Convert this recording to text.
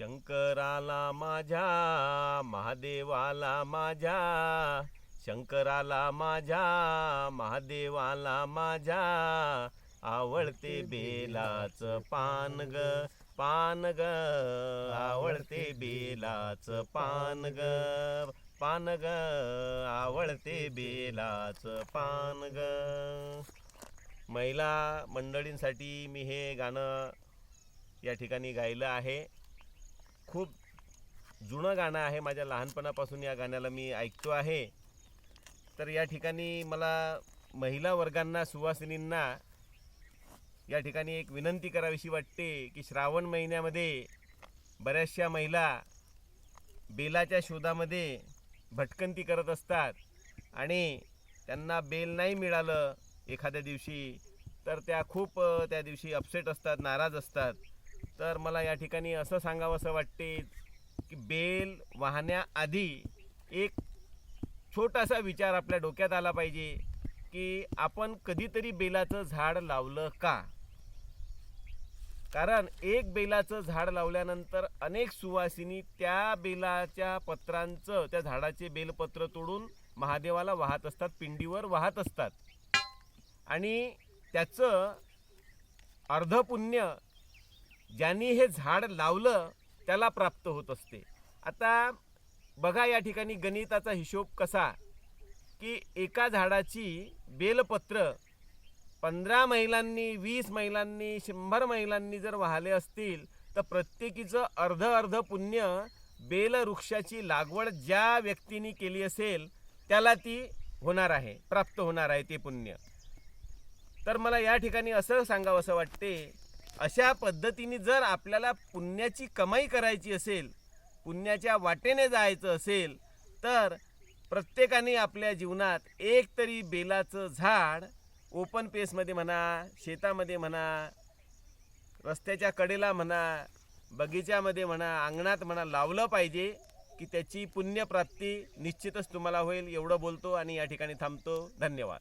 शंकराला माझ्या महादेवाला माझ्या शंकराला माझ्या महादेवाला माझ्या आवडते बेलाच पान ग पान ग आवडते बेलाच पान ग पान ग आवडते बेलाच पान ग. महिला मंडळींसाठी मी हे गाणं या ठिकाणी गायलं आहे. खूप जुनं गाणं आहे माझ्या लहानपणापासून या गाण्याला मी ऐकतो आहे. तर या ठिकाणी मला महिला वर्गांना सुवासिनींना या ठिकाणी एक विनंती करावीशी वाटते की श्रावण महिन्यामध्ये बऱ्याचशा महिला बेलाच्या शोधामध्ये भटकंती करत असतात आणि त्यांना बेल नाही मिळालं एखाद्या दिवशी तर त्या खूप त्या दिवशी अपसेट असतात नाराज असतात. तर मला या ठिकाणी असं सांगावं असं वाटते की बेल वाहण्याआधी एक छोटासा विचार आपल्या डोक्यात आला पाहिजे की आपण कधीतरी बेलाचं झाड लावलं का? कारण एक बेलाचं झाड लावल्यानंतर अनेक सुवासिनी त्या बेलाच्या पत्रांचं त्या झाडाचे बेलपत्र तोडून महादेवाला वाहत असतात पिंडीवर वाहत असतात. आणि त्याचं अर्धपुण्य ज्यांनी हे झाड लावलं त्याला प्राप्त होत असते. आता बघा या ठिकाणी गणिताचा हिशोब कसा. की एका झाडाची बेलपत्र पंधरा महिलांनी वीस महिलांनी शंभर महिलांनी जर वाहले असतील तर प्रत्येकीचं अर्ध अर्ध पुण्य बेलवृक्षाची लागवड ज्या व्यक्तीने केली असेल त्याला ती होणार आहे प्राप्त होणार आहे ते पुण्य. तर मला या ठिकाणी असं सांगावं असं वाटते अशा पद्धतीने जर आपल्याला पुण्याची कमाई करायची असेल पुण्याच्या वाटेने जायचं असेल तर प्रत्येकाने आपल्या जीवनात एक तरी बेलाचं झाड ओपन पेसमध्ये म्हणा शेतामध्ये म्हणा रस्त्याच्या कडेला म्हणा बगीच्यामध्ये म्हणा अंगणात म्हणा लावलं पाहिजे की त्याची पुण्यप्राप्ती निश्चितच तुम्हाला होईल. एवढं बोलतो आणि या ठिकाणी थांबतो. धन्यवाद.